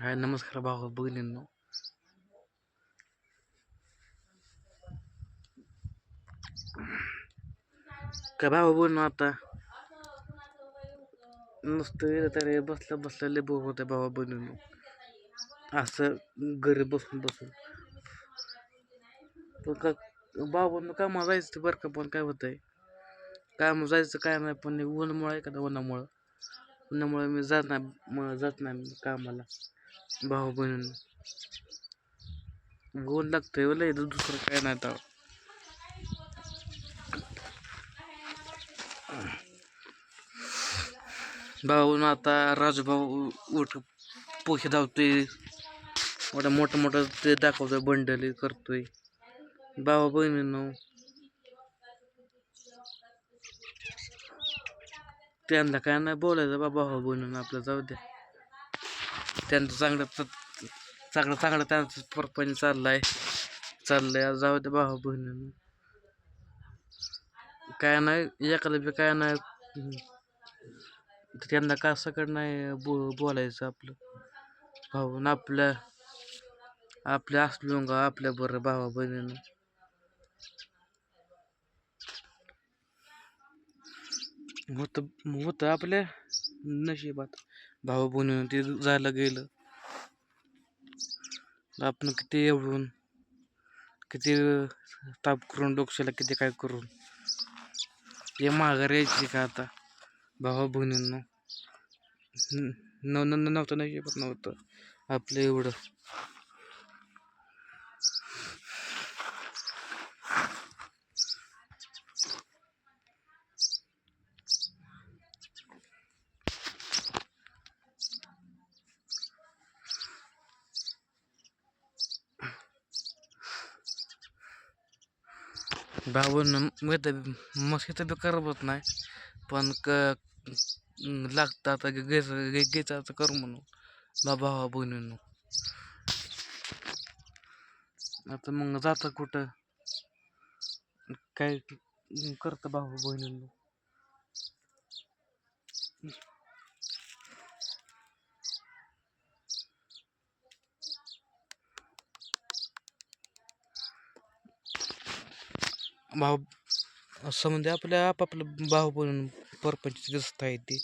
हाय नमस्कार भाऊ बहिणींनो काय भाऊ बहिण आता? नुसतं तरी बसल्या बसल्या लय बोर होते भावा बहिणींनो असं घरी बसून बसून. पण का भाऊ कामाला जायचं बरं का पण काय होतंय? काम जायचं काय नाही पण ऊनमुळे एखादा उन्हामुळं? उन्हामुळे मी जात नाही जात नाही कामाला. भाऊ बहिणींनो गोल लागतोय हो लय दुसरं काय नाही तर भाऊ आता राजूभाऊ उठ पोहे धावतोय. मोठं मोठं मोठं ते दाखवतोय बंडल करतोय. भावा बहिणींनो. त्यांना काय नाही बोलायचं बा भाऊ बहिणीनं आपलं जाऊ द्या. त्यांचं चांगलं चांगलं चांगलं त्यांचं फोरपॉयंट चाललं आहे चाललं आहे जाऊ दे भाऊ बहिणीनं. काय नाही एखादं बी काय नाही. त्यांना का सगळं नाही बो बोलायचं आपलं? भाऊ आपल्या आपल्या असलो का आपल्या बरं भावा बहिणीनं. होतं होतं आपल्या नशिबात. भाऊ बहिणीनं ते जायला गेलं. आपण किती एवढून किती ताप करून डोक्याला किती काय करून. हे माघार यायची का आता? भावा बहिणींनो न नव्हतं नव्हतं नशिबात नव्हतं आपलं एवढं. भाऊन मी तर मस्त बी करमत नाही. पण क लागतं आता गेस घ्यायचं आता करू म्हणून. बाबा भावा बहिणींनो. आता मग जातं कुठं? काय करतं भाऊ बहिणींनो? भाऊ असं म्हणजे आपल्या आपापलं भाऊ बनून परपंच दिसत आहे ती.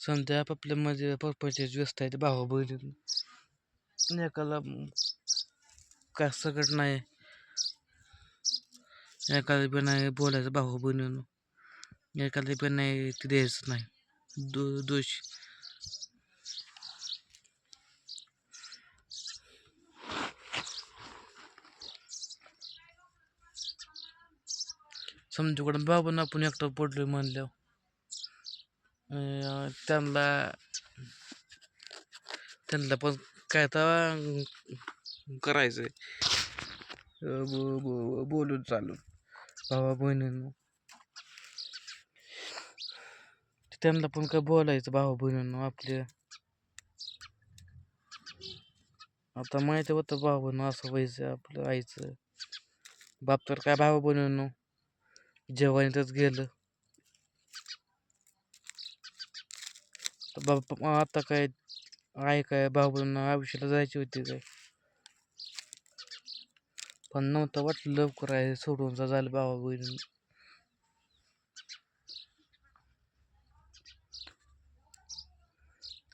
समजा आपापल्या मध्ये परपंच व्यस्त आहे ते भाऊ बहिणी एकाला काय सगळं नाही. एखादं पण नाही बोलायचं भाऊ बहिणीनं एखादं पण नाही ते द्यायचं नाही. दोष समजूकडून बाबून आपण एकटं पडलोय म्हणल्यावर. त्यांना त्यांना पण काय तर करायचंय. बोलून चालून भावा बहिणींना. त्यांना पण काय बोलायचं भाऊ बहिणींनो आपल्या. आता माहिती होतं भाऊ बहिण असं व्हायचं आपलं आईचं बाप तर काय भाऊ बहिणींनो जेवणीतच गेलं. बाप आता काय आहे काय भाऊ बहिण आयुष्याला जायची होती काय? पण नव्हतं वाटलं लवकर आहे सोडून जा झालं भावा बहिणी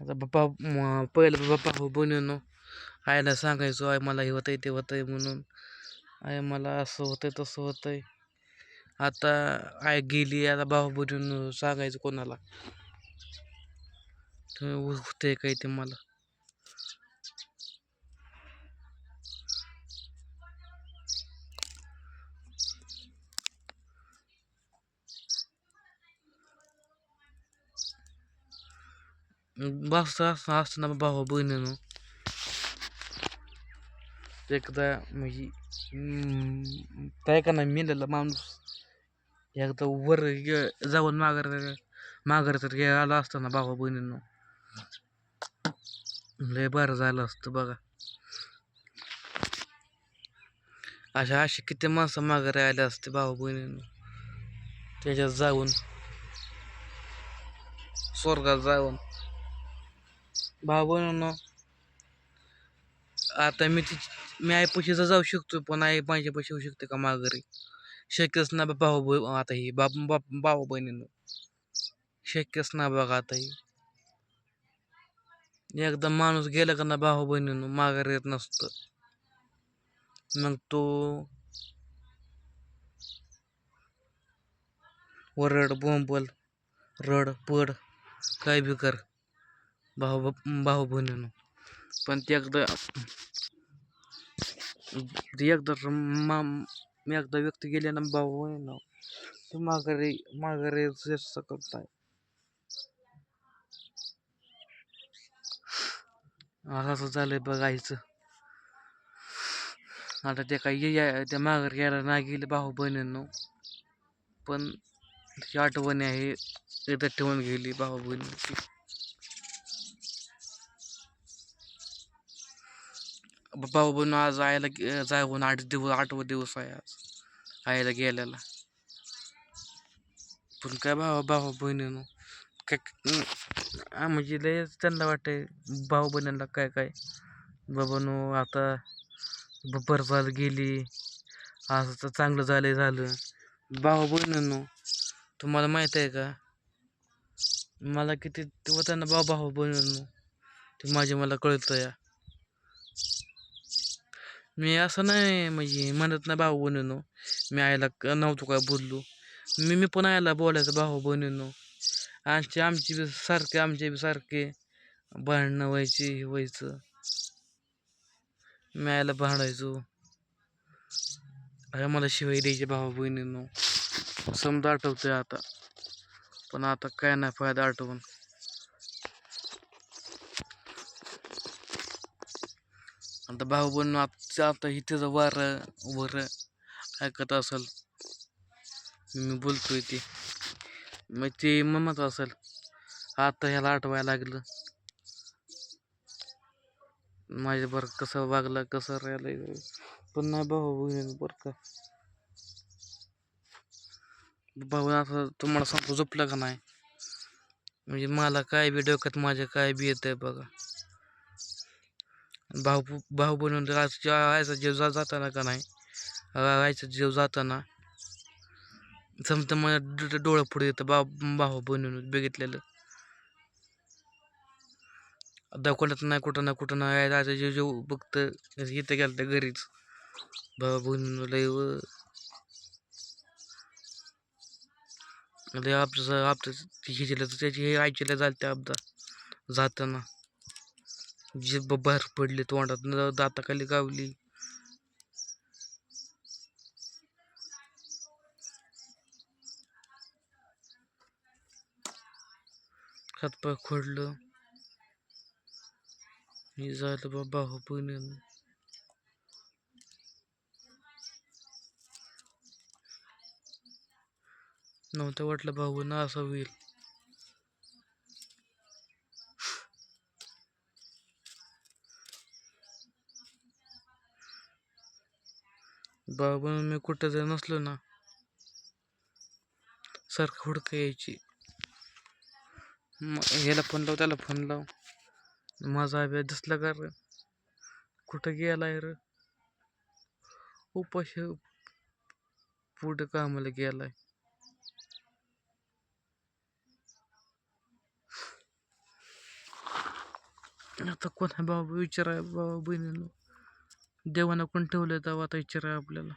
आता बाप्पा पहिलं बाप्पा भाऊ बहिणीनं आईला सांगायचो आई मला हे होतंय ते होतंय म्हणून. आई मला असं होतंय तसं होतंय. आता आई गेली आता भाऊ बनवून सांगायचं कोणाला. होते काही ते मला? बस असं असतं ना भाऊ बहिणीनं एकदा म्हणजे काय का माणूस एकदा वर जाऊन माघार माघार तर घ्यायला आला असताना भावा बहिणींनो लय बरं झालं असतं बघा अशा अशी किती माणसं माघारी आले असते भावा बहिणीनं त्याच्यात जाऊन स्वर्गात जाऊन भाऊ आता मी ती मी आई पैशाचा जाऊ शकतो पण आई माझ्या पैसे होऊ शकते का माघारी? शक्यच ना भाऊ बहि आता ही बाप बाप भाऊ बहिणीनं. शक्यच ना बघा आता ही. एकदा माणूस गेला का ना भाऊ बहिणीनं माघारी येत नसतं. मग तो वरड बोंबल रड पड काय बी कर. भाऊ भाऊ बहिणीनं. पण ते एकदा ते एकदा मा मा एकदा व्यक्ती गेले ना भाऊ बहिणीनं ते माघारी माघारी येऊ आहे असं असं झालंय बघायचं आता ते काही या- त्या माघारी यायला नाही गेले भाऊ बहिणींनो. पण त्याची आठवणी आहे इथं ठेवून गेली भाऊ बहिणीची. भाऊ बहिण आज आयला जाऊन आठ दिवस आठवा दिवस आहे आज आईला गेल्याला पण काय भावा भाऊ बहिणीनं काय म्हणजे लय त्यांना वाटतंय भाऊ बहिणीला काय काय बाबानो आता ब- बरं झालं गेली असं तर चांगलं झालं झालं. भाऊ बहिणींनो तुम्हाला माहीत आहे का? मला किती तेव्हा त्यांना भाऊ भाऊ बहिणीनो ते माझे मला कळतं या. मी असं नाही म्हणजे म्हणत नाही भाऊ बहिणीनो. मी आईला क- नव्हतो काय बोललो. मी मी पण आईला बोलायचं भाऊ बहिणीनो. आमचे आमचे बी सारखे आमचे बी सारखे भांडणं व्हायची हे व्हायचं. मी आईला भांडायचो. अरे मला शिवाय द्यायचे भाऊ बहिणीनो. समजा आठवतंय आता. पण आता काय नाही फायदा आठवण आता भाऊ बहिण आता आता इथेच वार वर ऐकत असेल. मी बोलतोय ते. मग ते म्हणत असेल आता ह्याला आठवायला लागलं. माझ्या बरं कसं वागलं कसं राहिलं पण नाही भाऊ बहिणी बरं का. भाऊ असं तुम्हाला सांगतो झोपलं का नाही? म्हणजे मला काय बी डोक्यात माझ्या काय बी येतं आहे बघा. भाऊ भाऊ बनवून राहायचा जीव जा जाताना का नाही? राहायचा जीव जाताना. समजा मला डोळं पुढे येतं बा भाऊ बनवून बघितलेलं. दाखवण्यात नाही कुठं ना कुठं नाही राहायचा जीव जीव बघतं इथं गेलं तर घरीच. भाऊ बनवून लय व. आपलं आपलं हिजेलं तर त्याची हे आईचीला झालं त्या अब्दा जाताना. जीभ बाहेर पडली तोंडात दाताखाली गावली. हातपाय खोडलं. हे झालं बा भाऊ पण नव्हतं वाटलं भाऊ ना असं होईल. बाबा बनून मी कुठं जर नसलो ना सारखं हुडकं यायची. मग ह्याला फोन लाव त्याला फोन लाव. माझा अभ्यास दिसला का र? कुठं गेलाय रे? उपाशी पुढं कामाला गेलाय. आता कोणा बाबा? विचाराय बाबा बहिणीनं. देवानं कोण ठेवलं तेव्हा आता विचाराय आपल्याला.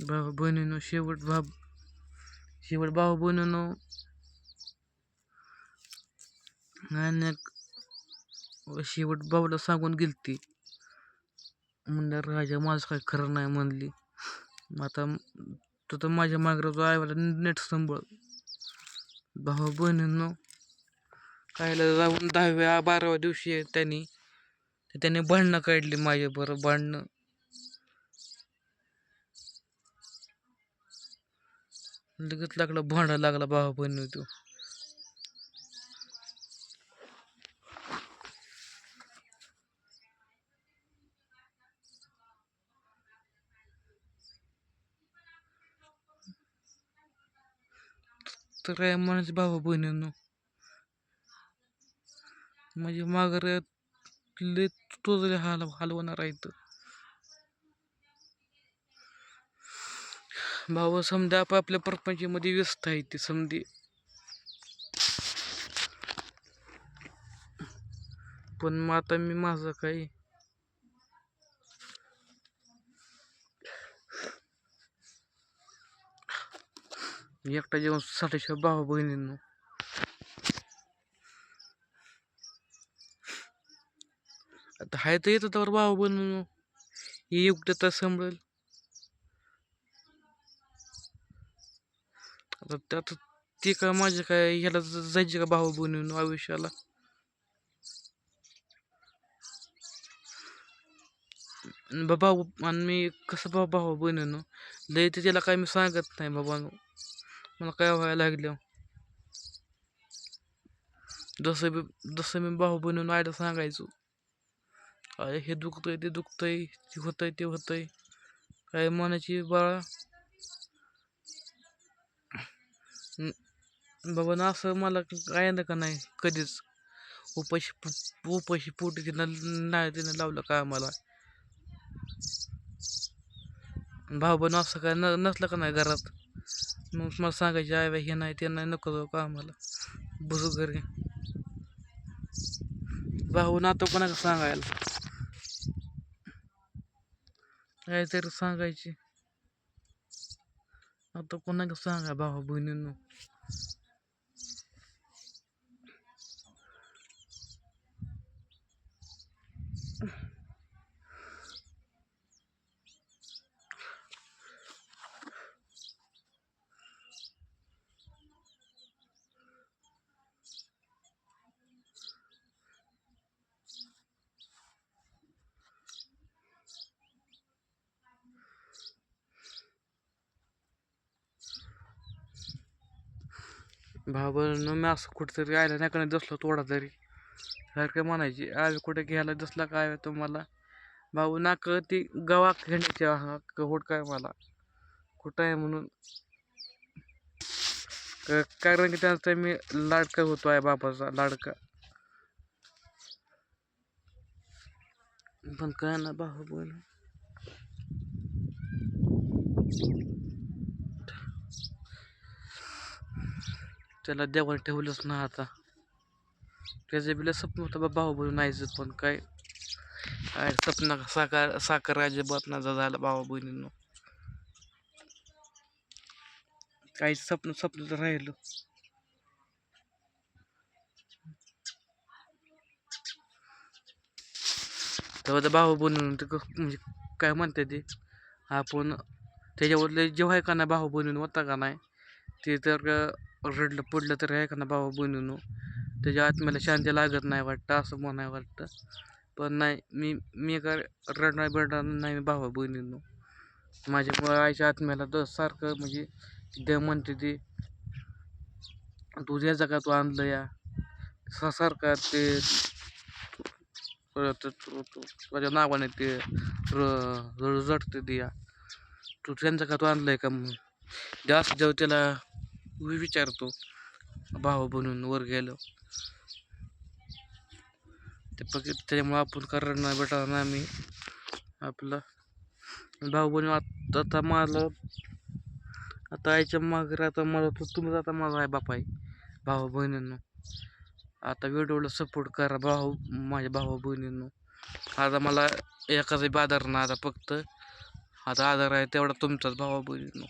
बाबा बहिणीनं शेवट भाव शेवट बाबा बहिणीनं आणि शेवट भाऊला सांगून गेलती. म्हणलं राजा माझं काय खरं नाही म्हणली. मग आता तू तर माझ्या मागं तो आईवाला नेट संभळ. भाऊ बहिणींनो कायला जाऊन दहाव्या बाराव्या दिवशी त्यांनी त्याने भांडणं काढली माझ्या बरं भांडणं. लगेच लागला भांडा लागला भाऊ बहिणी तो तर काय म्हणायचं भाऊ बहिणींनो म्हणजे माघार लय टोचले हाल हलवणार आहे इथं भाऊ समजा आपापल्या प्रपंचामध्ये व्यस्त आहे ते समजे पण मग आता मी माझं काही एकटा जेवण साठीशिवाय भाऊ बहिणींनो. आता हाय तर येतं तर भाऊ बहिणींनो. हे एकटं तर सांभाळेल. आता त्यात ते काय माझे काय ह्याला जायचे का भाऊ बहिणींनो आयुष्याला? आणि बा- भाऊ आणि मी कसं भाऊ भाऊ बहिणींनो? लय ते त्याला काय मी सांगत नाही बाबा मला काय व्हायला लागलं जसं मी जसं मी भाऊ बहिणीनं आयला सांगायचो अरे हे दुखतंय ते दुखतंय ते होतंय ते होतंय काय मनाची बाळा बाबा ना असं मला काय ना का नाही कधीच उपाशी पो- उपाशी पोटी तिनं नाही तिनं लावलं का मला भाऊ बहिण असं काय न नसलं का नाही घरात मग मला सांगायचे आई बाई हे नाही ते नाही नको जाऊ का आम्हाला? बुझू घर घे. भाऊ नातं कोणाला सांगायला? काहीतरी सांगायचे. आता कोणाला सांगा भाऊ बहिणींनो? भाऊ बहिणींनो मी असं कुठेतरी आयला नाही का नाही दसलो थोडा तरी. सारखं म्हणायची आज कुठे घ्यायला दसला काय तुम्हाला भाऊ नाक ती गवा घेण्याची होट काय मला. कुठं आहे म्हणून? क- कारण की त्यांचा मी लाडका होतो आहे बापाचा लाडका. पण काय ना भाऊ बोल. त्याला देवाला ठेवलंच ना आता. त्याचं बिला स्वप्न होतं बा भाऊ बहीण नाहीचं पण काय? काय स्वप्न साकार साकार अजिबात ना झाला भाऊ बहिणींनो काही स्वप्न स्वप्न तर राहिलं. तेव्हा तर भाऊ बहिणीनं ते क- म्हणजे काय म्हणते ते? आपण त्याच्यावरले जेव्हा का नाही भाऊ बहिणीनं होता का नाही? ते तर रडलं पडलं तर एखादा भावा ना त्याच्या आत्म्याला शांती लागत नाही वाटतं असं म्हणाय वाटतं. पण नाही मी मी काय रडणार बिडणार नाही मी भावा बहिणीनो? माझ्या आईच्या आत्म्याला तर सारखं म्हणजे देव म्हणते ते तू ज्या जगात तू आणलं या सा- सारखं ते परत नावाने ते र- रडते ते या. तू त्यांचा का तू आहे का म्हणून? जास्त जेव्हा त्याला विचारतो. भावा बनून वर गेलो. ते फक्त त्याच्यामुळं आपण कारण नाही भेटणार ना मी आपला भाऊ बनून आता आता मला आता आईच्या मागे आता मला तू तुम्ही आता माझा आहे बाप आहे. भावा बहिणींनो आता व्हिडिओला सपोर्ट करा भाऊ माझ्या भावा बहिणींनो. आता मला एकाचाही आधार नाही आता फक्त आता आधार आहे तेवढा तुमचाच भावा बहिणींनो.